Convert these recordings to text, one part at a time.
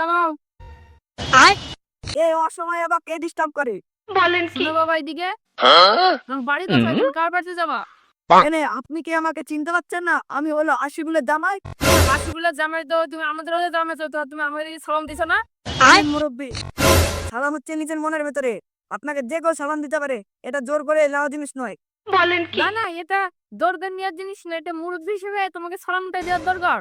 দাঁড়াও। এই অসময়ে আবার কে ডিস্টার্ব করে? শুনো বাবা এদিকে। তোমার বাড়ি কোথায় তুমি কার বাড়িতে যাবা? এনে আপনি কি আমাকে চিনতে পারছেন না? আমি হলো আশিবুলের জামাই। হাসিগুলো জামাই তো তুমি আমাদের হলে জামাই তো তুমি আমাদের সালাম দিছো না? মুরব্বী সালাম হচ্ছে নিজের মনের ভেতরে। আপনাকে যে কেউ সালাম দিতে পারে এটা জোর করে নেওয়া জিনিস নয়। বলেন কি? না না এটা জিনিস না এটা মুরব্বী হিসেবে তোমাকে দেওয়ার দরকার।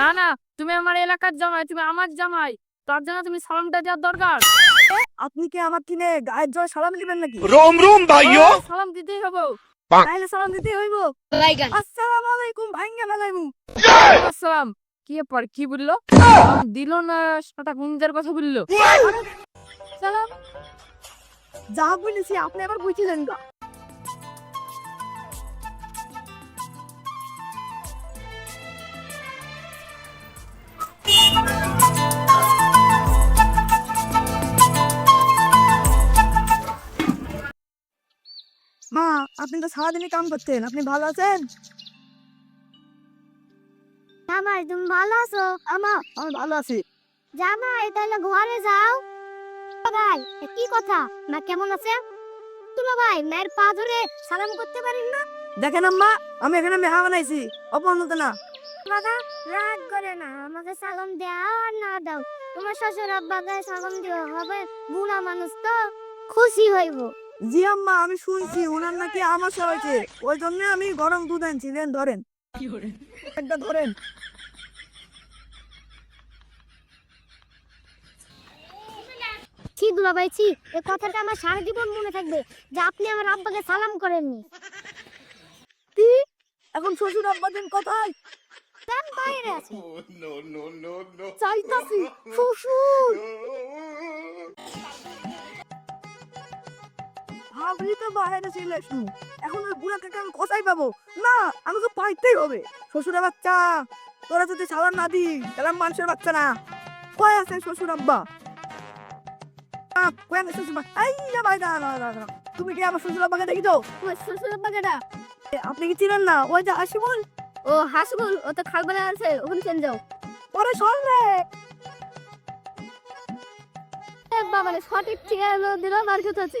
না না তুমি আমার এলাকার জামাই তুমি আমার জামাই তার জন্য তুমি সালামটা দেওয়ার দরকার। আপনি কি আমার কিনে গায়ের জয় সালাম দিবেন নাকি? রোম রোম ভাইও সালাম দিতেই তাহলে সালাম দিতেই হইব। আসসালামু আলাইকুম ভাইঙ্গা আসসালাম। কি কি বলল? দিল না সাটা গুঞ্জার কথা বলল। সালাম। যা বলেছি আপনি আবার বুঝিলেন গা। আপনি তো সারাদিনই কাম করতেন। আপনি ভালো আছেন? জামাই তুমি ভালো আছো? আমা আমি ভালো আছি। জামাই তাহলে ঘরে যাও। ভাই কি কথা? মা কেমন আছে? তুলো ভাই মায়ের পা ধরে সালাম করতে পারেন না? দেখেন আম্মা আমি এখানে মেহা বানাইছি। অপমানিত না। দাদা রাগ করে না। আমাকে সালাম দাও আর না দাও। তোমার শ্বশুর আব্বাকে সালাম দিও হবে। বুড়া মানুষ তো খুশি হইব। জি আম্মা আমি শুনছি ওনার নাকি আমাশা হয়েছে। ওই জন্য আমি গরম দুধ আনছি দেন ধরেন। একটা ধরেন। ছি দুলা ভাই ছি এই কথাটা আমার সারা জীবন মনে থাকবে যে আপনি আমার আব্বাকে সালাম করেননি। কি এখন শ্বশুর আব্বা দিন কোথায়? তার বাইরে আছে। No চাইতাছি শ্বশুর! ভাবলি তো বাইরে ছিল শুনু এখন ওই বুড়া কাকা আমি কোথায় পাবো? না আমাকে পাইতেই হবে। শ্বশুরের বাচ্চা তোরা যদি সালাম না দি তাহলে মানুষের বাচ্চা না। কয় আছে শ্বশুর আব্বা? কয় আছে শ্বশুর এই না ভাই না না না না। তুমি কি আমার শ্বশুর আব্বাকে দেখিছো? ওই শ্বশুর আব্বাকে ডাক। আপনি কি চিনেন না? ওই যে হাসিবুল ও হাসবুল ও তো খালবানা আছে ওখানে চেন যাও। পরে সরলে বাবা সঠিক ঠিকানা দিল মার্কেট আছে।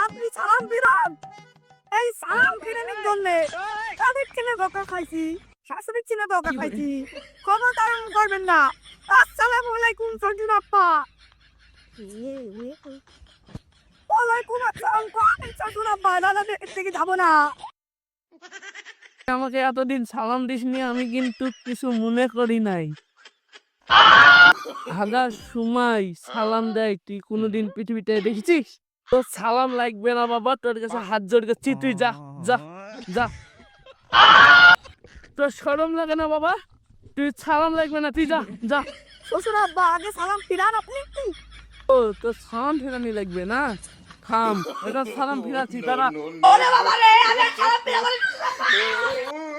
আপনি সালাম দিলাম। এই সালাম ফিরানোর জন্য তাদের কিনে বকা খাইছি শাশুড়ির চিনে বকা খাইছি। খবরদার উ করবেন না। আসসালামু আলাইকুম শ্বশুর আব্বা ওয়ালাইকুম আসসালাম কোন দাদা থেকে যাব না। আমাকে এতদিন সালাম দিসনি আমি কিন্তু কিছু মনে করি নাই। হাজার সময় সালাম দেয় তুই কোনোদিন পৃথিবীতে দেখেছিস? তোর সালাম লাগবে না বাবা তোর কাছে হাত জোড় করছি তুই যা যা যা। তোর সরম লাগে না বাবা? তুই সালাম লাগবে না তুই যা যা। শ্বশুর আব্বা আগে সালাম ফিরান আপনি। ও তোর সালাম ফিরানি লাগবে না? খাম এটা সালাম ফিরাচ্ছি তারা no no